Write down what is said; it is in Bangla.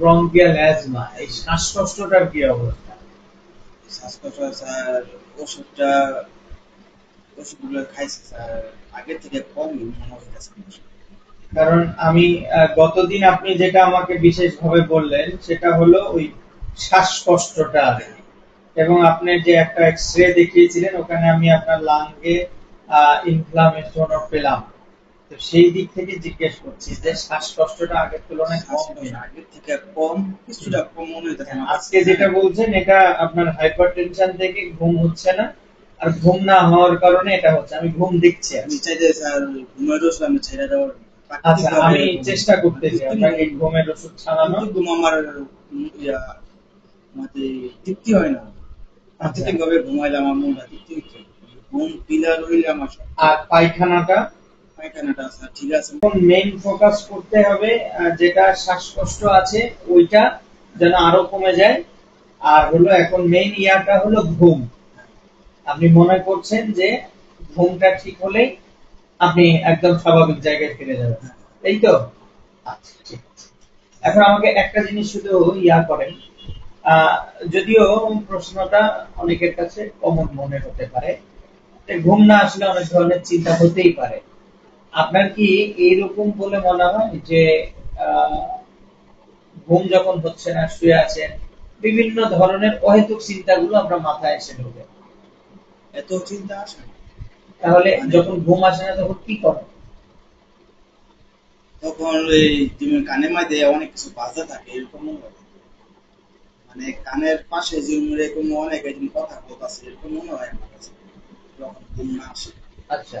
ব্রঙ্কিয়াল অ্যাজমা এই শ্বাসকষ্টটার কি অবস্থা? শ্বাসকষ্ট স্যার ওষুধটা ওষুধগুলো খাইছি স্যার আগের থেকে কম কারণ আমি গতদিন আপনি যেটা আমাকে বিশেষভাবে বললেন সেটা হলো ওই শ্বাসকষ্টটা এবং আপনি যে একটা এক্সরে দেখিয়েছিলেন ওখানে আমি আপনার লাঙ্গে ইনফ্লামেশন পেলাম। তো সেই দিক থেকে জিজ্ঞেস করছি যে শ্বাসকষ্টটা আগের তুলনায় কম শ্বাসকষ্ট কিনা আগের থেকে কম কিছুটা কম মনে কাছে। আজকে যেটা বলছেন এটা আপনার হাইপার টেনশন থেকে ঘুম হচ্ছে না আর ঘুম না হওয়ার কারণে এটা হচ্ছে। আমি ঘুম দেখছি আমি চাই যে স্যার ঘুমের ওষুধ আমি ছেড়ে দেওয়ার আচ্ছা আমি চেষ্টা করতেছি আপনাকে ঘুমের ওষুধ ছাড়ানো। ঘুম আমার মানে তৃপ্তি হয় না। প্রাকৃতিক ভাবে ঘুমাইলে আমার মনটা তৃপ্তি হচ্ছে ঘুম পিলার হইলে আমার আর পায়খানাটা? ঠিক আছে মেইন ফোকাস করতে হবে যেটা শ্বাসকষ্ট আছে, ওইটা যেন আরও কমে যায়। আর হলো এখন মেইন হলো ঘুম। আপনি মনে করছেন যে ঘুমটা ঠিক আপনি একদম স্বাভাবিক জায়গায় ফিরে যাবেন। এই তো? আচ্ছা ঠিক আছে। এখন আমাকে একটা জিনিস শুধু ইয়া করেন যদিও প্রশ্নটা অনেকের কাছে কমন মনে হতে পারে। ঘুম না আসলে অনেক ধরনের চিন্তা হতেই পারে। আপনার কি এইরকম বলে মনে হয় যে ঘুম যখন হচ্ছে না শুয়ে আছেন বিভিন্ন ধরনের অহেতুক চিন্তাগুলো আপনার মাথায় এসে ঢোকে। এত চিন্তা আসে তাহলে যখন ঘুম আসে না তখন কি করেন? তখন এই যেমন কানের মধ্যে অনেক কিছু বাজা থাকে এরকম মানে কানের পাশে যেমন এরকম অনেক কথা বলতেছে এরকম মনে হয় আমার কাছে যখন ঘুম না আসে। আচ্ছা।